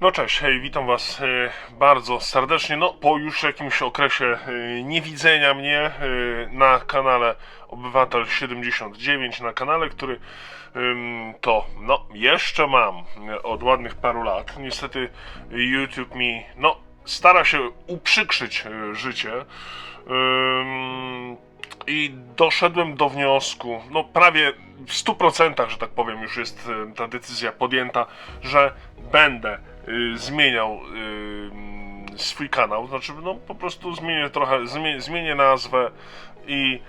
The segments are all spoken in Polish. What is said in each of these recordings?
No cześć, hej, witam was e, bardzo serdecznie. No, po już jakimś okresie e, niewidzenia mnie e, na kanale Obywatel 79, na kanale, który to, no, jeszcze mam od ładnych paru lat. Niestety YouTube mi, no, stara się uprzykrzyć życie. I doszedłem do wniosku, no prawie w 100%, że tak powiem, już jest e, ta decyzja podjęta, że będę y, zmieniał y, swój kanał. Znaczy, no po prostu zmienię trochę, zmienię, zmienię nazwę i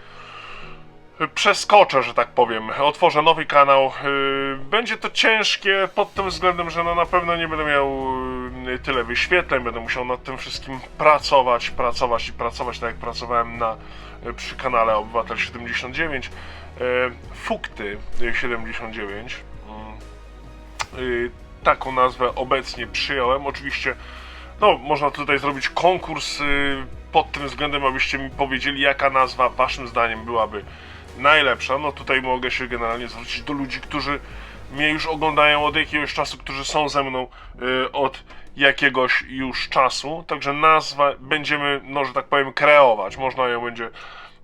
przeskoczę, że tak powiem. Otworzę nowy kanał. Y, Będzie to ciężkie pod tym względem, że no na pewno nie będę miał y, tyle wyświetleń, będę musiał nad tym wszystkim pracować, pracować i pracować, tak jak pracowałem na, y, przy kanale Obywatel 79. Y, Fukty 79. Mm, Taką nazwę obecnie przyjąłem. Oczywiście, no, można tutaj zrobić konkurs pod tym względem, abyście mi powiedzieli, jaka nazwa waszym zdaniem byłaby najlepsza. No tutaj mogę się generalnie zwrócić do ludzi, którzy mnie już oglądają od jakiegoś czasu, którzy są ze mną y, od jakiegoś już czasu. Także nazwę będziemy, no że tak powiem, kreować. Można ją będzie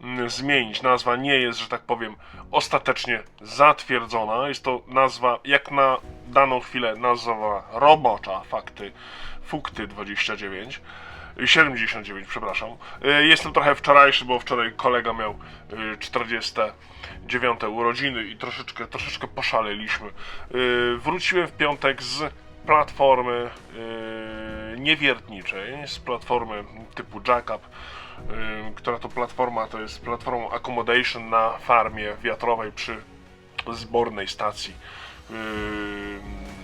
mm, zmienić. Nazwa nie jest, że tak powiem, ostatecznie zatwierdzona. Jest to nazwa, jak na daną chwilę, nazwa robocza, fakty, Fukty 29. 79, przepraszam. Y, Jestem trochę wczorajszy, bo wczoraj kolega miał y, 49 urodziny i troszeczkę, troszeczkę poszaleliśmy. Y, Wróciłem w piątek z platformy niewiertniczej, z platformy typu Jackup, która to platforma to jest platformą accommodation na farmie wiatrowej przy zbornej stacji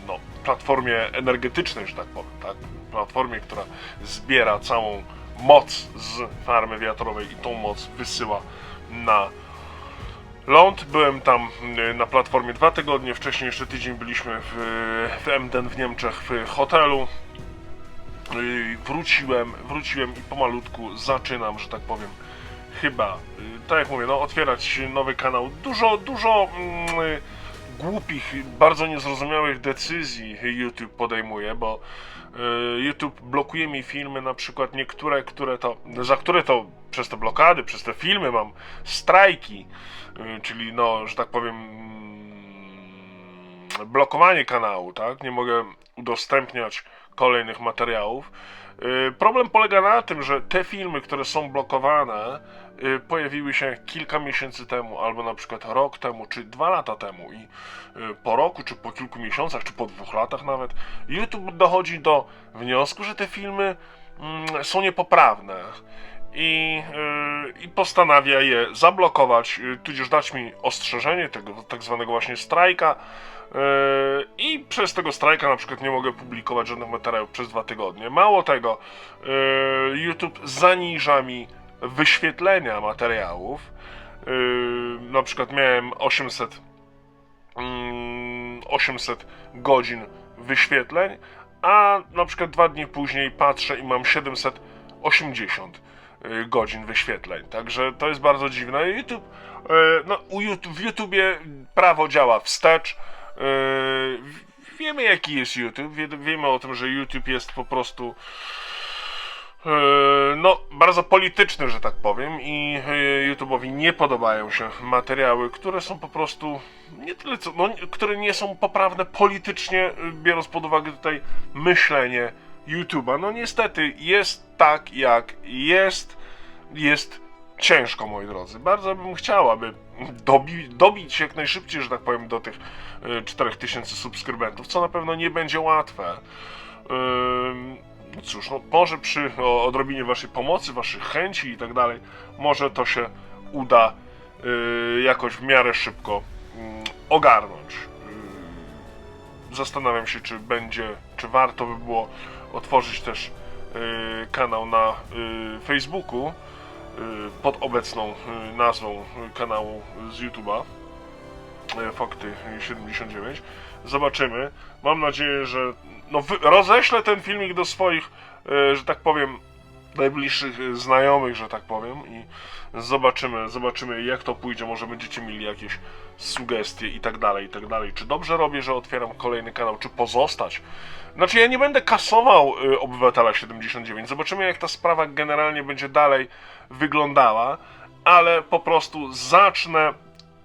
no, platformie energetycznej, że tak powiem, tak? Platformie, która zbiera całą moc z farmy wiatrowej i tą moc wysyła na ląd. Byłem tam yy, na platformie dwa tygodnie, wcześniej jeszcze tydzień byliśmy w, w Emden w Niemczech w hotelu. Yy, Wróciłem, wróciłem i pomalutku zaczynam, że tak powiem, chyba, tak jak mówię, no otwierać nowy kanał. Dużo, dużo mm, y, głupich, bardzo niezrozumiałych decyzji YouTube podejmuje, bo y, YouTube blokuje mi filmy, na przykład niektóre, które to, za które to przez te blokady, przez te filmy mam strajki, y, czyli no, że tak powiem mm, blokowanie kanału, tak? Nie mogę udostępniać kolejnych materiałów. Y, Problem polega na tym, że te filmy, które są blokowane, y, pojawiły się kilka miesięcy temu, albo na przykład rok temu, czy dwa lata temu. I y, po roku, czy po kilku miesiącach, czy po dwóch latach nawet, YouTube dochodzi do wniosku, że te filmy mm, są niepoprawne. I, I postanawia je zablokować, tudzież dać mi ostrzeżenie tego tak zwanego właśnie strajka. Y, I przez tego strajka na przykład nie mogę publikować żadnych materiałów przez dwa tygodnie. Mało tego, y, YouTube zaniża mi wyświetlenia materiałów. Y, Na przykład miałem 800, mm, 800 godzin wyświetleń, a na przykład dwa dni później patrzę i mam 780 y, godzin wyświetleń. Także to jest bardzo dziwne. YouTube, no, w YouTubie prawo działa wstecz. Y, Wiemy jaki jest YouTube, wie- wiemy o tym, że YouTube jest po prostu e, no, bardzo polityczny, że tak powiem, i e, YouTube'owi nie podobają się materiały, które są po prostu nie tyle co, no, które nie są poprawne politycznie, e, biorąc pod uwagę tutaj myślenie YouTube'a. No niestety jest tak, jak jest, jest ciężko, moi drodzy. Bardzo bym chciał, aby dobi dobić jak najszybciej, że tak powiem, do tych e, 4000 subskrybentów, co na pewno nie będzie łatwe. No cóż, no może przy odrobinie waszej pomocy, waszych chęci i tak dalej, może to się uda y, jakoś w miarę szybko mm, ogarnąć. Y, zastanawiam się, czy będzie, czy warto by było otworzyć też y, kanał na y, Facebooku y, pod obecną y, nazwą y, kanału z YouTube'a. e, Fakty 79. Zobaczymy. Mam nadzieję, że no, roześlę ten filmik do swoich, że tak powiem, najbliższych znajomych, że tak powiem i zobaczymy, zobaczymy jak to pójdzie, może będziecie mieli jakieś sugestie i tak dalej, i tak dalej. Czy dobrze robię, że otwieram kolejny kanał, czy pozostać? Znaczy ja nie będę kasował y, Obywatela 79, zobaczymy jak ta sprawa generalnie będzie dalej wyglądała, ale po prostu zacznę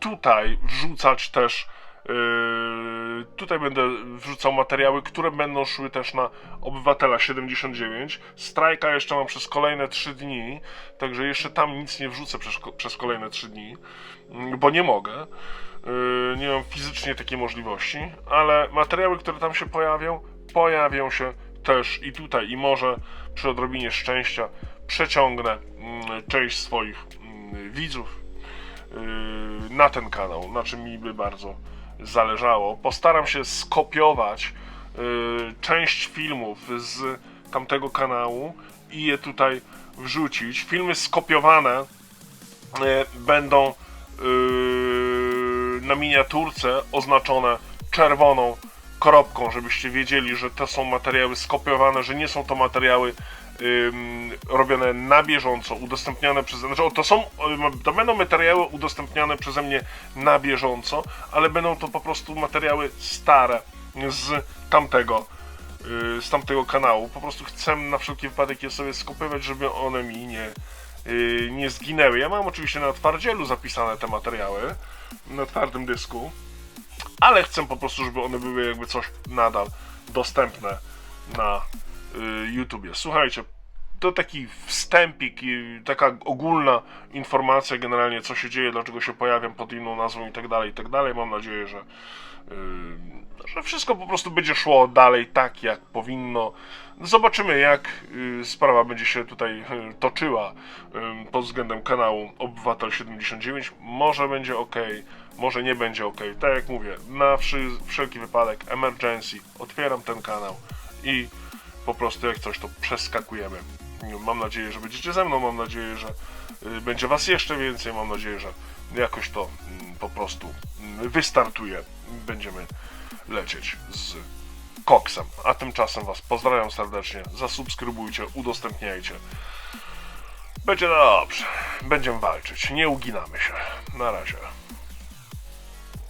tutaj wrzucać też Yy, tutaj będę wrzucał materiały, które będą szły też na Obywatela 79. Strajka jeszcze mam przez kolejne 3 dni, także jeszcze tam nic nie wrzucę przez, kolejne 3 dni, mm, bo nie mogę. Yy, nie mam fizycznie takiej możliwości, ale materiały, które tam się pojawią, pojawią się też i tutaj i może przy odrobinie szczęścia przeciągnę mm, część swoich mm, widzów yy, na ten kanał, na czym mi by bardzo zależało. Postaram się skopiować yy, część filmów z tamtego kanału i je tutaj wrzucić. Filmy skopiowane yy, będą yy, na miniaturce oznaczone czerwoną kropką, żebyście wiedzieli, że to są materiały skopiowane, że nie są to materiały ym, robione na bieżąco, udostępniane przez... Znaczy, to są, ym, to będą materiały udostępniane przeze mnie na bieżąco, ale będą to po prostu materiały stare z tamtego, yy, z tamtego kanału. Po prostu chcę na wszelki wypadek je sobie skopiować, żeby one mi nie, yy, nie zginęły. Ja mam oczywiście na twardzielu zapisane te materiały, na twardym dysku, ale chcę po prostu, żeby one były jakby coś nadal dostępne na y, YouTubie. Słuchajcie, to taki wstępik i taka ogólna informacja generalnie co się dzieje, dlaczego się pojawiam pod inną nazwą i tak dalej, i tak dalej. Mam nadzieję, że, y, że wszystko po prostu będzie szło dalej tak, jak powinno. Zobaczymy, jak y, sprawa będzie się tutaj y, toczyła y, pod względem kanału Obywatel 79. Może będzie ok, może nie będzie ok. Tak jak mówię, na wszelki wypadek, emergency, otwieram ten kanał i po prostu jak coś to przeskakujemy. Mam nadzieję, że będziecie ze mną, mam nadzieję, że y, będzie was jeszcze więcej, mam nadzieję, że jakoś to mm, po prostu mm, wystartuje. Będziemy lecieć z koksem. A tymczasem was pozdrawiam serdecznie, zasubskrybujcie, udostępniajcie. Będzie dobrze, będziemy walczyć, nie uginamy się. Na razie.